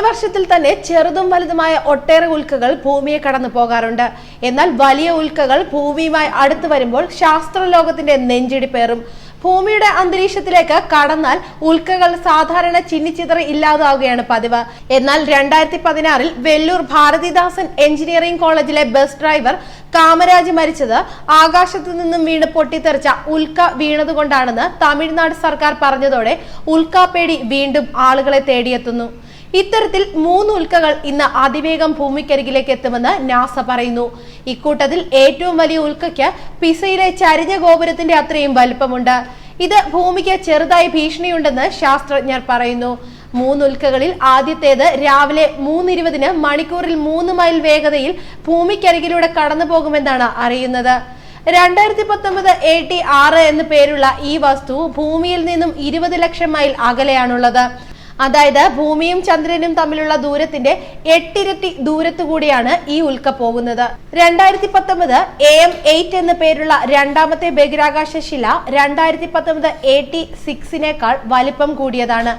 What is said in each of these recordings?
ഒരു വർഷത്തിൽ തന്നെ ചെറുതും വലുതുമായ ഒട്ടേറെ ഉൽക്കകൾ ഭൂമിയെ കടന്നു പോകാറുണ്ട്. എന്നാൽ വലിയ ഉൽക്കകൾ ഭൂമിയുമായി അടുത്തു വരുമ്പോൾ ശാസ്ത്രലോകത്തിന്റെ നെഞ്ചിടിപ്പേറും ഭൂമിയുടെ അന്തരീക്ഷത്തിലേക്ക് കടന്നാൽ ഉൽക്കകൾ സാധാരണ ചിന്നിച്ചിതറി ഇല്ലാതാവുകയാണ് പതിവ്. എന്നാൽ രണ്ടായിരത്തി പതിനാറിൽ വെല്ലൂർ ഭാരതിദാസൻ എഞ്ചിനീയറിംഗ് കോളേജിലെ ബസ് ഡ്രൈവർ കാമരാജ് മരിച്ചത് ആകാശത്തു നിന്നും വീണ് പൊട്ടിത്തെറിച്ച ഉൽക്ക വീണതുകൊണ്ടാണെന്ന് തമിഴ്നാട് സർക്കാർ പറഞ്ഞതോടെ ഉൽക്കാപ്പേടി വീണ്ടും ആളുകളെ തേടിയെത്തുന്നു. ഇത്തരത്തിൽ മൂന്ന് ഉൽക്കകൾ ഇന്ന് അതിവേഗം ഭൂമിക്കരികിലേക്ക് എത്തുമെന്ന് നാസ പറയുന്നു. ഇക്കൂട്ടത്തിൽ ഏറ്റവും വലിയ ഉൽക്കയ്ക്ക് പിസയിലെ ചരിഞ്ഞ ഗോപുരത്തിന്റെ അത്രയും വലുപ്പമുണ്ട്. ഇത് ഭൂമിക്ക് ചെറുതായി ഭീഷണിയുണ്ടെന്ന് ശാസ്ത്രജ്ഞർ പറയുന്നു. മൂന്ന് ഉൽക്കകളിൽ ആദ്യത്തേത് രാവിലെ മൂന്നിരുപതിന് മണിക്കൂറിൽ മൂന്ന് മൈൽ വേഗതയിൽ ഭൂമിക്കരികിലൂടെ കടന്നു പോകുമെന്നാണ് അറിയുന്നത്. രണ്ടായിരത്തി പത്തൊമ്പത് എ ടി ആറ് എന്ന് പേരുള്ള ഈ വസ്തു ഭൂമിയിൽ നിന്നും ഇരുപത് ലക്ഷം മൈൽ അകലെയാണുള്ളത്. അതായത് ഭൂമിയും ചന്ദ്രനും തമ്മിലുള്ള ദൂരത്തിന്റെ എട്ടിരട്ടി ദൂരത്തു കൂടിയാണ് ഈ ഉൽക്ക പോകുന്നത്. രണ്ടായിരത്തി പത്തൊമ്പത് എ എം എയ്റ്റ് എന്ന പേരുള്ള രണ്ടാമത്തെ ബഹിരാകാശ ശില രണ്ടായിരത്തി പത്തൊമ്പത് എ ടി സിക്സിനേക്കാൾ വലിപ്പം കൂടിയതാണ്.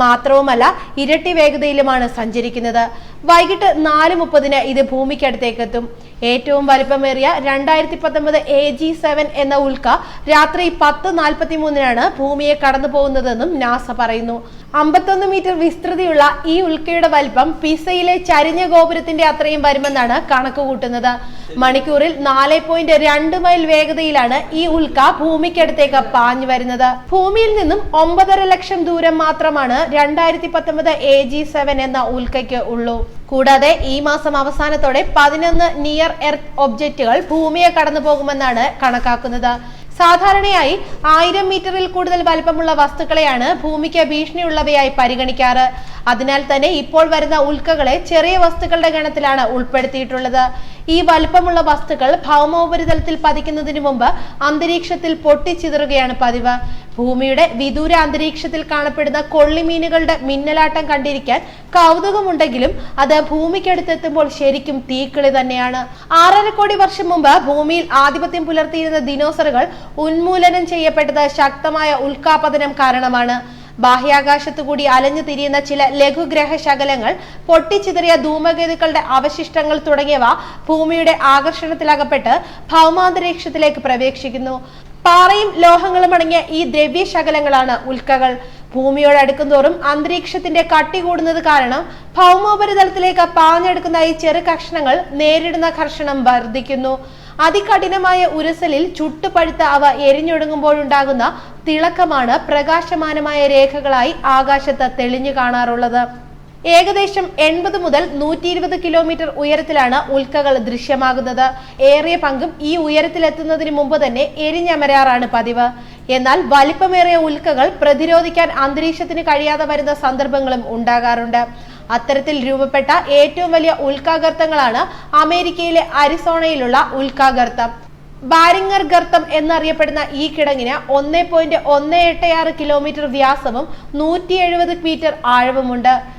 മാത്രവുമല്ല ഇരട്ടി വേഗതയിലുമാണ് സഞ്ചരിക്കുന്നത്. വൈകിട്ട് നാല് മുപ്പതിന് ഇത് ഭൂമിക്കടുത്തേക്ക് എത്തും ഏറ്റവും വലിപ്പമേറിയ രണ്ടായിരത്തി പത്തൊമ്പത് എ ജി സെവൻ എന്ന ഉൽക്ക രാത്രി പത്ത് നാൽപ്പത്തി മൂന്നിനാണ് ഭൂമിയെ കടന്നു പോകുന്നതെന്നും നാസ പറയുന്നു. അമ്പത്തൊന്ന് മീറ്റർ വിസ്തൃതിയുള്ള ഈ ഉൽക്കയുടെ വലിപ്പം പിസയിലെ ചരിഞ്ഞ ഗോപുരത്തിന്റെ അത്രയും വരുമെന്നാണ് കണക്ക് കൂട്ടുന്നത്. മണിക്കൂറിൽ നാല് പോയിന്റ് രണ്ട് മൈൽ വേഗതയിലാണ് ഈ ഉൽക്ക ഭൂമിക്കടുത്തേക്ക് പാഞ്ഞു വരുന്നത്. ഭൂമിയിൽ നിന്നും ഒമ്പതര ലക്ഷം ദൂരം മാത്രമാണ് രണ്ടായിരത്തി പത്തൊമ്പത് എ ജി സെവൻ എന്ന ഉൽക്കയ്ക്ക് ഉള്ളൂ. കൂടാതെ ഈ മാസം അവസാനത്തോടെ പതിനൊന്ന് നിയർ എർത്ത് ഒബ്ജക്റ്റുകൾ ഭൂമിയെ കടന്നു പോകുമെന്നാണ് കണക്കാക്കുന്നത്. സാധാരണയായി ആയിരം മീറ്ററിൽ കൂടുതൽ വലിപ്പമുള്ള വസ്തുക്കളെയാണ് ഭൂമിക്ക് ഭീഷണിയുള്ളവയായി പരിഗണിക്കാറ്. അതിനാൽ തന്നെ ഇപ്പോൾ വരുന്ന ഉൽക്കകളെ ചെറിയ വസ്തുക്കളുടെ ഗണത്തിലാണ് ഉൾപ്പെടുത്തിയിട്ടുള്ളത്. ഈ വലുപ്പമുള്ള വസ്തുക്കൾ ഭൗമോപരിതലത്തിൽ പതിക്കുന്നതിന് മുമ്പ് അന്തരീക്ഷത്തിൽ പൊട്ടിച്ചിതറുകയാണ് പതിവ്. ഭൂമിയുടെ വിദൂര അന്തരീക്ഷത്തിൽ കാണപ്പെടുന്ന കൊള്ളിമീനുകളുടെ മിന്നലാട്ടം കണ്ടിരിക്കാൻ കൗതുകമുണ്ടെങ്കിലും അത് ഭൂമിക്കടുത്തെത്തുമ്പോൾ ശരിക്കും തീക്കിളി തന്നെയാണ്. ആറര കോടി വർഷം മുമ്പ് ഭൂമിയിൽ ആധിപത്യം പുലർത്തിയിരുന്ന ദിനോസറുകൾ ഉന്മൂലനം ചെയ്യപ്പെട്ടത് ശക്തമായ ഉൽക്കാപതനം കാരണമാണ്. ബാഹ്യാകാശത്തു കൂടി അലഞ്ഞു തിരിയുന്ന ചില ലഘുഗ്രഹ ശകലങ്ങൾ പൊട്ടിച്ചിതറിയ ധൂമകേതുക്കളുടെ അവശിഷ്ടങ്ങൾ തുടങ്ങിയവ ഭൂമിയുടെ ആകർഷണത്തിലകപ്പെട്ട് ഭൗമാന്തരീക്ഷത്തിലേക്ക് പ്രവേശിക്കുന്നു. പാറയും ലോഹങ്ങളും അടങ്ങിയ ഈ ദ്രവ്യ ശകലങ്ങളാണ് ഉൽക്കകൾ. ഭൂമിയോട് അടുക്കുന്തോറും അന്തരീക്ഷത്തിന്റെ കട്ടി കൂടുന്നത് കാരണം ഭൗമോപരിതലത്തിലേക്ക് പാഞ്ഞെടുക്കുന്ന ഈ ചെറു കഷ്ണങ്ങൾ നേരിടുന്ന ഘർഷണം വർദ്ധിക്കുന്നു. അതികഠിനമായ ഉരസലിൽ ചുട്ടുപഴുത്ത അവ എരിഞ്ഞൊടുങ്ങുമ്പോഴുണ്ടാകുന്ന തിളക്കമാണ് പ്രകാശമാനമായ രേഖകളായി ആകാശത്ത് തെളിഞ്ഞു കാണാറുള്ളത്. ഏകദേശം എൺപത് മുതൽ നൂറ്റി ഇരുപത് കിലോമീറ്റർ ഉയരത്തിലാണ് ഉൽക്കകൾ ദൃശ്യമാകുന്നത്. ഏറിയ പങ്കും ഈ ഉയരത്തിലെത്തുന്നതിന് മുമ്പ് തന്നെ എരിഞ്ഞമരാറാണ് പതിവ്. എന്നാൽ വലിപ്പമേറിയ ഉൽക്കകൾ പ്രതിരോധിക്കാൻ അന്തരീക്ഷത്തിന് കഴിയാതെ വരുന്ന സന്ദർഭങ്ങളും ഉണ്ടാകാറുണ്ട്. അത്തരത്തിൽ രൂപപ്പെട്ട ഏറ്റവും വലിയ ഉൽക്കാഗർത്തങ്ങളാണ് അമേരിക്കയിലെ അരിസോണയിലുള്ള ഉൽക്കാഗർത്തം. ബാരിങ്ങർ ഗർത്തം എന്നറിയപ്പെടുന്ന ഈ കിടങ്ങിന് ഒന്നേ പോയിന്റ് ഒന്ന് എട്ട് ആറ് കിലോമീറ്റർ വ്യാസവും നൂറ്റി എഴുപത് മീറ്റർ ആഴവുമുണ്ട്.